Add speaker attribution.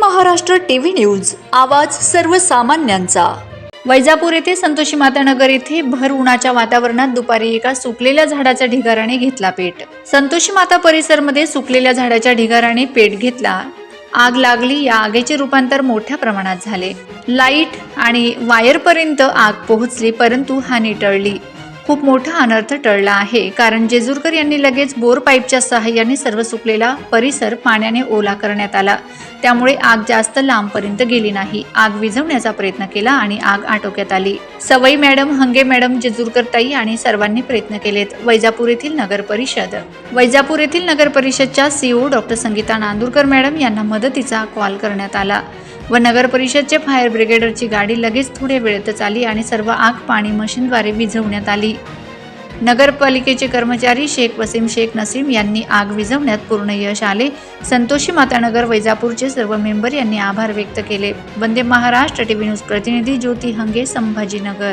Speaker 1: Maharashtra TV news आवाज सर्वसामान्यांचा. वैजापूर येथे संतोषी मातानगर येथे भर उन्हाच्या वातावरणात दुपारी एका सुकलेल्या झाडाच्या ढिगाराने घेतला पेट. संतोषी माता परिसरमध्ये सुकलेल्या झाडाच्या ढिगाराने पेट घेतला. आग लागली या आगीचे रूपांतर मोठ्या प्रमाणात झाले. लाइट आणि वायरपर्यंत आग पोहोचली परंतु हानी टळली. खूप मोठा अनर्थ टळला आहे. कारण जेजूरकर यांनी लगेच बोर पाईपच्या सहाय्याने सर्व सुकलेला परिसर पाण्याने ओला करण्यात आला. त्यामुळे आग जास्त लांबपर्यंत गेली नाही. आग विझवण्याचा प्रयत्न केला आणि आग आटोक्यात आली. सवई मॅडम हंगे मॅडम जेजूरकर ताई आणि सर्वांनी प्रयत्न केलेत. वैजापूर येथील नगर परिषद. वैजापूर येथील नगर परिषदच्या CO doctor Sangita Nandurkar madam यांना मदतीचा कॉल करण्यात आला. व नगर परिषदचे फायर ब्रिगेडरची गाडी लगेच थोड्या वेळेतच आली आणि सर्व आग पाणी मशीनद्वारे विझवण्यात आली. नगरपालिकेचे कर्मचारी शेख वसीम शेख नसीम यांनी आग विझवण्यात पूर्ण यश आले. संतोषी मातानगर वैजापूरचे सर्व मेंबर यांनी आभार व्यक्त केले. वंदे महाराष्ट्र टीव्ही न्यूज प्रतिनिधी ज्योती हंगे संभाजीनगर.